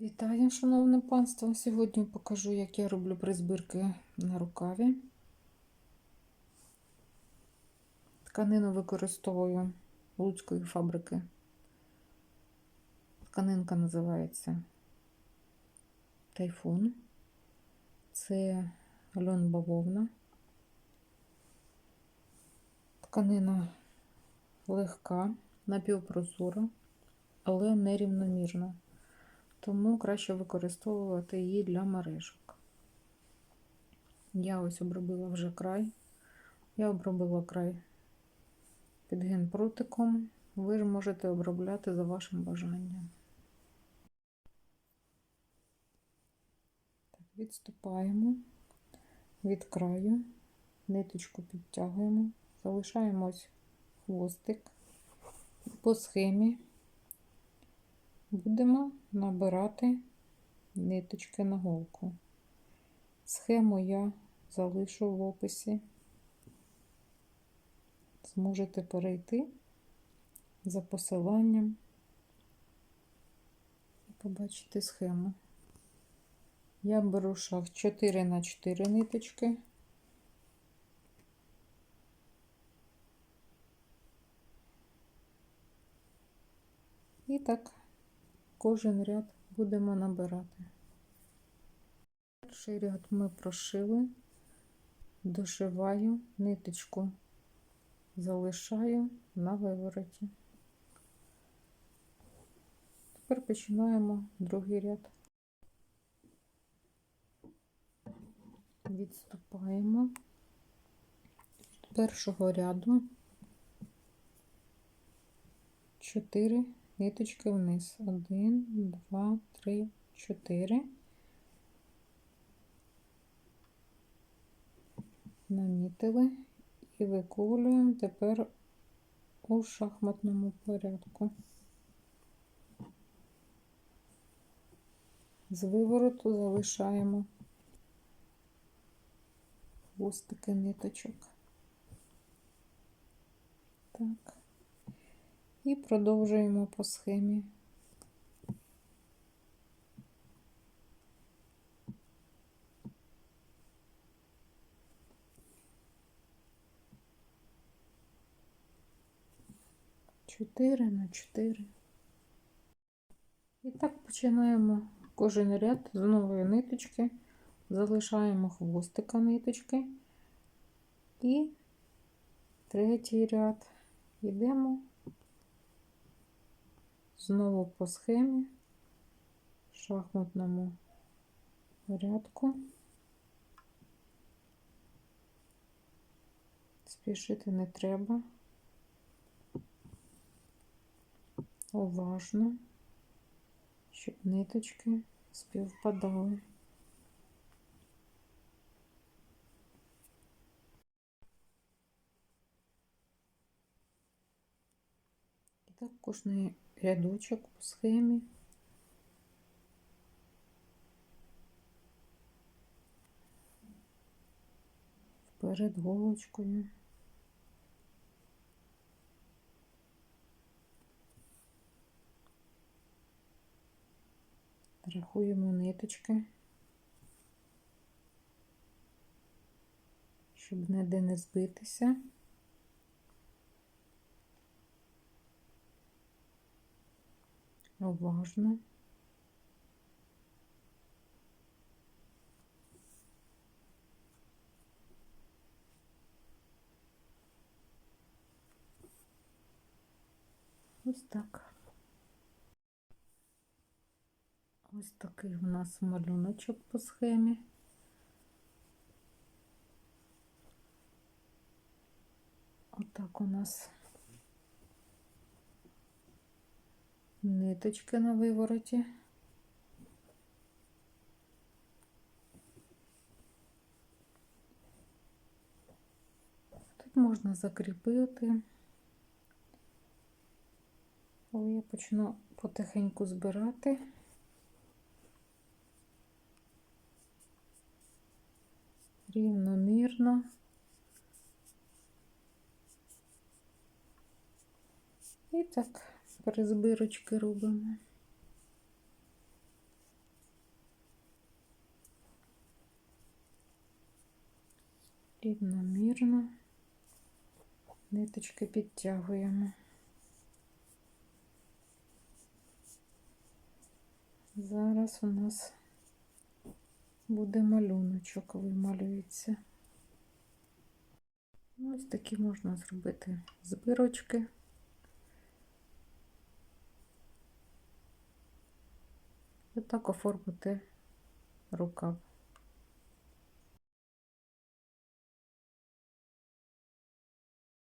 Вітаю, шановне панство! Сьогодні покажу, як я роблю призбірки на рукаві. Тканину використовую луцької фабрики. Тканинка називається Тайфун. Це льон бавовна. Тканина легка, напівпрозора, але нерівномірна тому краще використовувати її для мережок. Я ось обробила вже край. Я обробила край під генпрутиком. Ви ж можете обробляти за вашим бажанням. Так, Відступаємо від краю, ниточку підтягуємо, залишаємо ось хвостик по схемі будемо набирати ниточки на голку. Схему я залишу в описі. Зможете перейти за посиланням і побачити схему. Я беру шах 4 на 4 ниточки. І так кожен ряд будемо набирати. Перший ряд ми прошили, дошиваю ниточку, залишаю на вивороті. Тепер починаємо другий ряд. Відступаємо з першого ряду 4 ниточки вниз. Один, два, три, чотири. Намітили і виколюємо тепер у шахматному порядку. З вивороту залишаємо хвостики ниточок. Так і продовжуємо по схемі. Чотири на чотири. І так починаємо кожен ряд з нової ниточки, залишаємо хвостика ниточки і третій ряд йдемо Знову по схемі, в шахматному порядку. Спішити не треба. Уважно, щоб ниточки співпадали. І так кожний рядочок по схемі. Перед голочкою. Рахуємо ниточки, щоб ніде не збитися. Уважно. Ось так. Ось такий у нас малюночок по схемі. Отак у нас ниточки на вивороті. Тут можна закріпити, але я почну потихеньку збирати. Рівномірно. І так перезбирочки робимо. Рівномірно ниточки підтягуємо. Зараз у нас буде малюночок, вималюється. Ось такі можна зробити збирочки. І так оформити рукав.